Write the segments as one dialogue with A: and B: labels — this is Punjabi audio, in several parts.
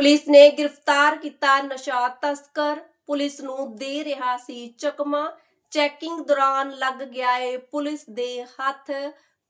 A: ਪੁਲਿਸ ਨੇ ਗ੍ਰਿਫਤਾਰ ਕੀਤਾ ਨਸ਼ਾ ਤਸਕਰ। ਪੁਲਿਸ ਨੂੰ ਦੇ ਰਿਹਾ ਸੀ ਚਕਮਾ। ਚੈਕਿੰਗ ਦੌਰਾਨ ਲੱਗ ਗਿਆ ਏ ਪੁਲਿਸ ਦੇ ਹੱਥ।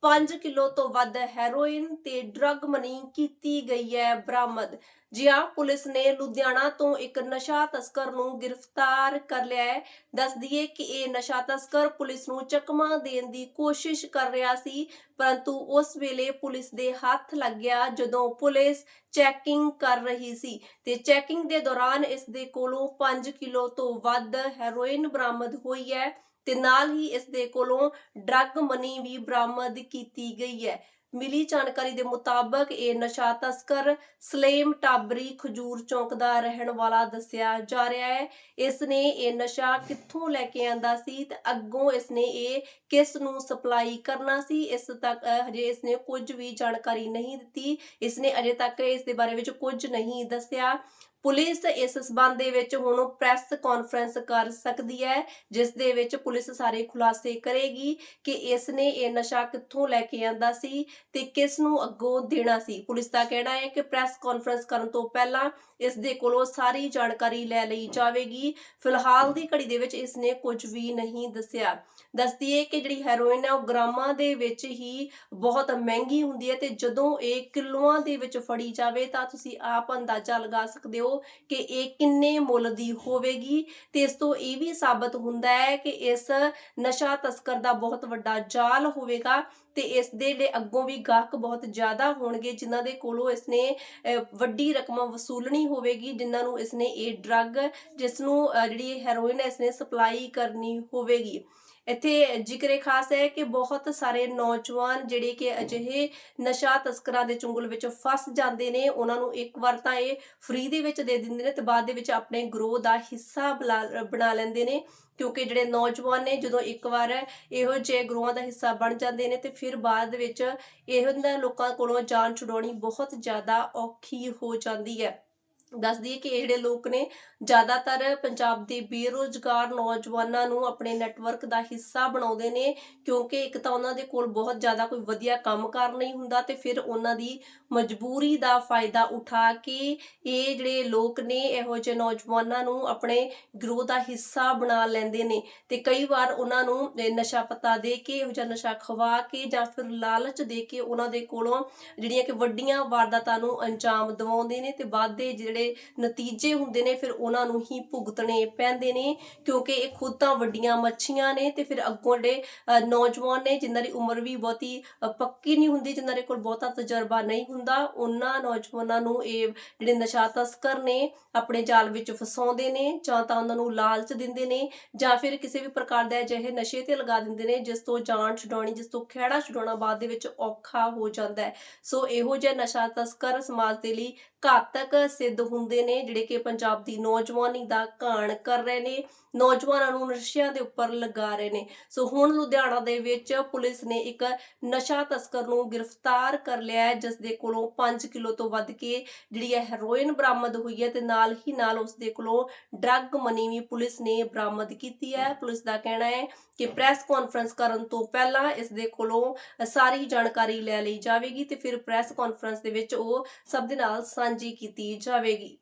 A: 5 ਕਿਲੋ ਤੋਂ ਵੱਧ ਹੈਰੋਇਨ ਤੇ ਡਰੱਗ ਮਨੀ ਕੀਤੀ ਗਈ ਹੈ ਬਰਾਮਦ। ਜੀ ਹਾਂ ਪੁਲਿਸ ਨੇ ਲੁਧਿਆਣਾ ਤੋਂ ਇੱਕ ਨਸ਼ਾ ਤਸਕਰ ਨੂੰ ਗ੍ਰਿਫਤਾਰ ਕਰ ਲਿਆ ਹੈ। ਦੱਸ ਦਈਏ ਕਿ ਇਹ ਨਸ਼ਾ ਤਸਕਰ ਪੁਲਿਸ ਨੂੰ ਚਕਮਾ ਦੇਣ ਦੀ ਕੋਸ਼ਿਸ਼ ਕਰ ਰਿਹਾ ਸੀ, ਪਰੰਤੂ ਉਸ ਵੇਲੇ ਪੁਲਿਸ ਦੇ ਹੱਥ ਲੱਗ ਗਿਆ ਜਦੋਂ ਪੁਲਿਸ ਚੈਕਿੰਗ ਕਰ ਰਹੀ ਸੀ ਤੇ ਚੈਕਿੰਗ ਦੇ ਦੌਰਾਨ ਇਸ ਦੇ ਕੋਲੋਂ 5 ਕਿਲੋ ਤੋਂ ਵੱਧ ਹੈਰੋਇਨ ਬਰਾਮਦ ਹੋਈ ਹੈ। ਤੇ ਨਾਲ ਹੀ ਇਸ ਦੇ ਕੋਲੋਂ ਡਰੱਗ ਮਨੀ ਵੀ ਬਰਾਮਦ ਕੀਤੀ ਗਈ ਹੈ। ਮਿਲੀ ਜਾਣਕਾਰੀ ਦੇ ਮੁਤਾਬਕ ਇਹ ਨਸ਼ਾ ਤਸਕਰ ਸਲੇਮ ਟਾਬਰੀ ਖਜੂਰ ਚੌਂਕ ਦਾ ਰਹਿਣ ਵਾਲਾ ਦੱਸਿਆ ਜਾ ਰਿਹਾ ਹੈ। ਇਸ ਨੇ ਇਹ ਨਸ਼ਾ ਕਿੱਥੋਂ ਲੈ ਕੇ ਆਂਦਾ ਸੀ ਤੇ ਅੱਗੋਂ ਇਸ ਨੇ ਇਹ ਕਿਸ ਨੂੰ ਸਪਲਾਈ ਕਰਨਾ ਸੀ, ਇਸ ਤੱਕ ਹਜੇ ਇਸ ਨੇ ਕੁਝ ਵੀ ਜਾਣਕਾਰੀ ਨਹੀਂ ਦਿੱਤੀ। ਇਸ ਨੇ ਅਜੇ ਤੱਕ ਇਸ ਦੇ ਬਾਰੇ ਵਿੱਚ ਕੁਝ ਨਹੀਂ ਦੱਸਿਆ। ਪੁਲਿਸ ਇਸ ਸਬੰਧ ਦੇ ਵਿੱਚ ਹੁਣ ਪ੍ਰੈਸ ਕਾਨਫਰੰਸ ਕਰ ਸਕਦੀ ਹੈ, ਜਿਸ ਦੇ ਵਿੱਚ ਪੁਲਿਸ ਸਾਰੇ ਖੁਲਾਸੇ ਕਰੇਗੀ ਕਿ ਇਸ ਨੇ ਇਹ ਨਸ਼ਾ ਕਿੱਥੋਂ ਲੈ ਕੇ ਆਂਦਾ ਸੀ ਤੇ ਕਿਸ ਨੂੰ ਅੱਗੋਂ ਦੇਣਾ ਸੀ। ਪੁਲਿਸ ਦਾ ਕਹਿਣਾ ਹੈ ਕਿ ਪ੍ਰੈਸ ਕਾਨਫਰੰਸ ਕਰਨ ਤੋਂ ਪਹਿਲਾਂ ਇਸ ਦੇ ਕੋਲੋਂ ਸਾਰੀ ਜਾਣਕਾਰੀ ਲੈ ਲਈ ਜਾਵੇਗੀ। ਫਿਲਹਾਲ ਦੀ ਘੜੀ ਦੇ ਵਿੱਚ ਇਸ ਨੇ ਕੁਝ ਵੀ ਨਹੀਂ ਦੱਸਿਆ। ਦੱਸਦੀ ਹੈ ਕਿ ਜਿਹੜੀ ਹੈਰੋਇਨ ਹੈ, ਉਹ ਗ੍ਰਾਮਾਂ ਦੇ ਵਿੱਚ ਹੀ ਬਹੁਤ ਮਹਿੰਗੀ ਹੁੰਦੀ ਹੈ ਤੇ ਜਦੋਂ ਇਹ ਕਿਲੋਆਂ ਦੇ ਵਿੱਚ ਫੜੀ ਜਾਵੇ ਤਾਂ ਤੁਸੀਂ ਆਪ ਅੰਦਾਜ਼ਾ ਲਗਾ ਸਕਦੇ ਹੋ ਕਿ ਇਹ ਕਿੰਨੇ ਮੁੱਲ ਦੀ ਹੋਵੇਗੀ। ਤੇ ਇਸ ਤੋਂ ਇਹ ਵੀ ਸਾਬਤ ਹੁੰਦਾ ਹੈ ਕਿ ਇਸ ਨਸ਼ਾ ਤਸਕਰ ਦਾ ਬਹੁਤ ਵੱਡਾ ਜਾਲ ਹੋਵੇਗਾ ਤੇ ਇਸ ਦੇ ਜਿਹੜੇ ਅੱਗੋਂ ਵੀ ਗਾਹਕ ਬਹੁਤ ਜ਼ਿਆਦਾ ਹੋਣਗੇ ਜਿਨ੍ਹਾਂ ਦੇ ਕੋਲੋਂ ਇਸਨੇ ਅਹ, ਵੱਡੀ ਰਕਮ ਵਸੂਲਣੀ ਹੋਵੇਗੀ ਜਿਨ੍ਹਾਂ ਨੂੰ ਇਸਨੇ ਇਹ ਡਰੱਗ ਜਿਸ ਨੂੰ ਜਿਹੜੀ ਹੈਰੋਇਨ ਹੈ ਇਸਨੇ ਸਪਲਾਈ ਕਰਨੀ ਹੋਵੇਗੀ। ਇੱਥੇ ਜ਼ਿਕਰੇ ਖਾਸ ਹੈ ਕਿ ਬਹੁਤ ਸਾਰੇ ਨੌਜਵਾਨ ਜਿਹੜੇ ਕਿ ਅਜਿਹੇ ਨਸ਼ਾ ਤਸਕਰਾਂ ਦੇ ਚੁੰਗਲ ਵਿੱਚ ਫਸ ਜਾਂਦੇ ਨੇ, ਉਹਨਾਂ ਨੂੰ ਇੱਕ ਵਾਰ ਤਾਂ ਇਹ ਫ੍ਰੀ ਦੇ ਵਿੱਚ ਦੇ ਦਿੰਦੇ ਨੇ ਤੇ ਬਾਅਦ ਦੇ ਵਿੱਚ ਆਪਣੇ ਗਰੋਹ ਦਾ ਹਿੱਸਾ ਬਲਾ- ਬਣਾ ਲੈਂਦੇ ਨੇ, ਕਿਉਂਕਿ ਜਿਹੜੇ ਨੌਜਵਾਨ ਨੇ ਜਦੋਂ ਇੱਕ ਵਾਰ ਇਹੋ ਜਿਹੇ ਗਰੋਹਾਂ ਦਾ ਹਿੱਸਾ ਬਣ ਜਾਂਦੇ ਨੇ ਤੇ ਫਿਰ ਬਾਅਦ ਵਿੱਚ ਇਹੋ ਲੋਕਾਂ ਕੋਲੋਂ ਜਾਨ ਛੁਡਾਉਣੀ ਬਹੁਤ ਜ਼ਿਆਦਾ ਔਖੀ ਹੋ ਜਾਂਦੀ ਹੈ। ਦੱਸਦੀ ਹੈ ਕਿ ਇਹ ਜਿਹੜੇ ਲੋਕ ਨੇ, ਜ਼ਿਆਦਾਤਰ ਪੰਜਾਬ ਦੇ ਬੇਰੋਜ਼ਗਾਰ ਨੌਜਵਾਨਾਂ ਨੂੰ ਆਪਣੇ ਨੈਟਵਰਕ ਦਾ ਹਿੱਸਾ ਬਣਾਉਂਦੇ ਨੇ, ਕਿਉਂਕਿ ਇੱਕ ਤਾਂ ਉਹਨਾਂ ਦੇ ਕੋਲ ਬਹੁਤ ਜ਼ਿਆਦਾ ਕੋਈ ਵਧੀਆ ਕੰਮਕਾਰ ਨਹੀਂ ਹੁੰਦਾ ਤੇ ਫਿਰ ਉਹਨਾਂ ਦੀ ਮਜਬੂਰੀ ਦਾ ਫਾਇਦਾ ਉਠਾ ਕੇ ਇਹ ਜਿਹੜੇ ਲੋਕ ਨੇ, ਇਹੋ ਜਿਹੇ ਨੌਜਵਾਨਾਂ ਨੂੰ ਆਪਣੇ ਗਰੋਹ ਦਾ ਹਿੱਸਾ ਬਣਾ ਲੈਂਦੇ ਨੇ ਤੇ ਕਈ ਵਾਰ ਉਹਨਾਂ ਨੂੰ ਨਸ਼ਾ ਪਤਾ ਦੇ ਕੇ, ਇਹੋ ਜਿਹਾ ਨਸ਼ਾ ਖਵਾ ਕੇ ਜਾਂ ਫਿਰ ਲਾਲਚ ਦੇ ਕੇ ਉਹਨਾਂ ਦੇ ਕੋਲੋਂ ਜਿਹੜੀਆਂ ਕਿ ਵੱਡੀਆਂ ਵਾਰਦਾਤਾਂ ਨੂੰ ਅੰਜਾਮ ਦਿਵਾਉਂਦੇ ਨੇ ਤੇ ਬਾਅਦ ਦੇ ਜਿਹੜੇ ਨਤੀਜੇ ਹੁੰਦੇ ਨੇ, ਫਿਰ ਉਹਨਾਂ ਨੂੰ ਹੀ ਭੁਗਤਣੇ ਪੈਂਦੇ ਨੇ, ਕਿਉਂਕਿ ਇਹ ਖੁਦ ਤਾਂ ਵੱਡੀਆਂ ਮੱਛੀਆਂ ਨੇ ਤੇ ਫਿਰ ਅੱਗੋਂ ਜਿਹੜੇ ਨੌਜਵਾਨ ਨੇ, ਜਿਨ੍ਹਾਂ ਦੀ ਉਮਰ ਵੀ ਬਹੁਤੀ ਪੱਕੀ ਨਹੀਂ ਹੁੰਦੀ, ਜਿਨ੍ਹਾਂ ਦੇ ਕੋਲ ਬਹੁਤਾ ਤਜਰਬਾ ਨਹੀਂ ਹੁੰਦਾ, ਉਹਨਾਂ ਨੌਜਵਾਨਾਂ ਨੂੰ ਇਹ ਜਿਹੜੇ ਨਸ਼ਾ ਤਸਕਰ ਨੇ, ਆਪਣੇ ਜਾਲ ਵਿੱਚ ਫਸਾਉਂਦੇ ਨੇ ਜਾਂ ਤਾਂ ਉਹਨਾਂ ਨੂੰ ਲਾਲਚ ਦਿੰਦੇ ਨੇ ਜਾਂ ਫਿਰ ਕਿਸੇ ਵੀ ਪ੍ਰਕਾਰ ਦੇ ਅਜਿਹੇ ਨਸ਼ੇ ਤੇ ਲਗਾ ਦਿੰਦੇ ਨੇ, ਜਿਸ ਤੋਂ ਜਾਨ ਛੁਡਾਉਣੀ, ਜਿਸ ਤੋਂ ਖਹਿੜਾ ਛੁਡਾਉਣਾ ਬਾਅਦ ਦੇ ਵਿੱਚ ਔਖਾ ਹੋ ਜਾਂਦਾ ਹੈ। ਸੋ ਇਹੋ ਜਿਹਾ ਨਸ਼ਾ ਤਸਕਰ ਸਮਾਜ ਦੇ ਲਈ ਘਾਤਕ ਸਿੱਧ ਹੁੰਦੇ ਨੇ, ਜਿਹੜੇ ਕਿ ਪੰਜਾਬ ਦੀ ਨੌਜਵਾਨੀ ਦਾ ਘਾਣ ਕਰ ਰਹੇ ਨੇ, ਨੌਜਵਾਨਾਂ ਨੂੰ ਨਸ਼ਿਆਂ ਦੇ ਉੱਪਰ ਲਗਾ ਰਹੇ ਨੇ। ਸੋ ਹੁਣ ਲੁਧਿਆਣਾ ਦੇ ਵਿੱਚ ਪੁਲਿਸ ਨੇ ਇੱਕ ਨਸ਼ਾ ਤਸਕਰ ਨੂੰ ਗ੍ਰਿਫਤਾਰ ਕਰ ਲਿਆ ਹੈ ਜਿਸ ਦੇ ਕੋਲੋਂ 5 ਕਿਲੋ ਤੋਂ ਵੱਧ ਕੇ ਜਿਹੜੀ ਹੈ ਹੈਰੋਇਨ ਬਰਾਮਦ ਹੋਈ ਹੈ ਤੇ ਨਾਲ ਹੀ ਨਾਲ ਉਸ ਦੇ ਕੋਲੋਂ ਡਰੱਗ ਮਨੀ ਵੀ ਪੁਲਿਸ ਨੇ ਬਰਾਮਦ ਕੀਤੀ ਹੈ। ਪੁਲਿਸ ਦਾ ਕਹਿਣਾ ਹੈ ਕਿ ਪ੍ਰੈਸ ਕਾਨਫਰੰਸ ਕਰਨ ਤੋਂ ਪਹਿਲਾਂ ਇਸ ਦੇ ਕੋਲੋਂ ਸਾਰੀ ਜਾਣਕਾਰੀ ਲੈ ਲਈ ਜਾਵੇਗੀ ਤੇ ਫਿਰ ਪ੍ਰੈਸ ਕਾਨਫਰੰਸ ਦੇ ਵਿੱਚ ਉਹ ਸਭ ਦੇ ਨਾਲ ਸਾਂਝੀ ਕੀਤੀ ਜਾਵੇਗੀ।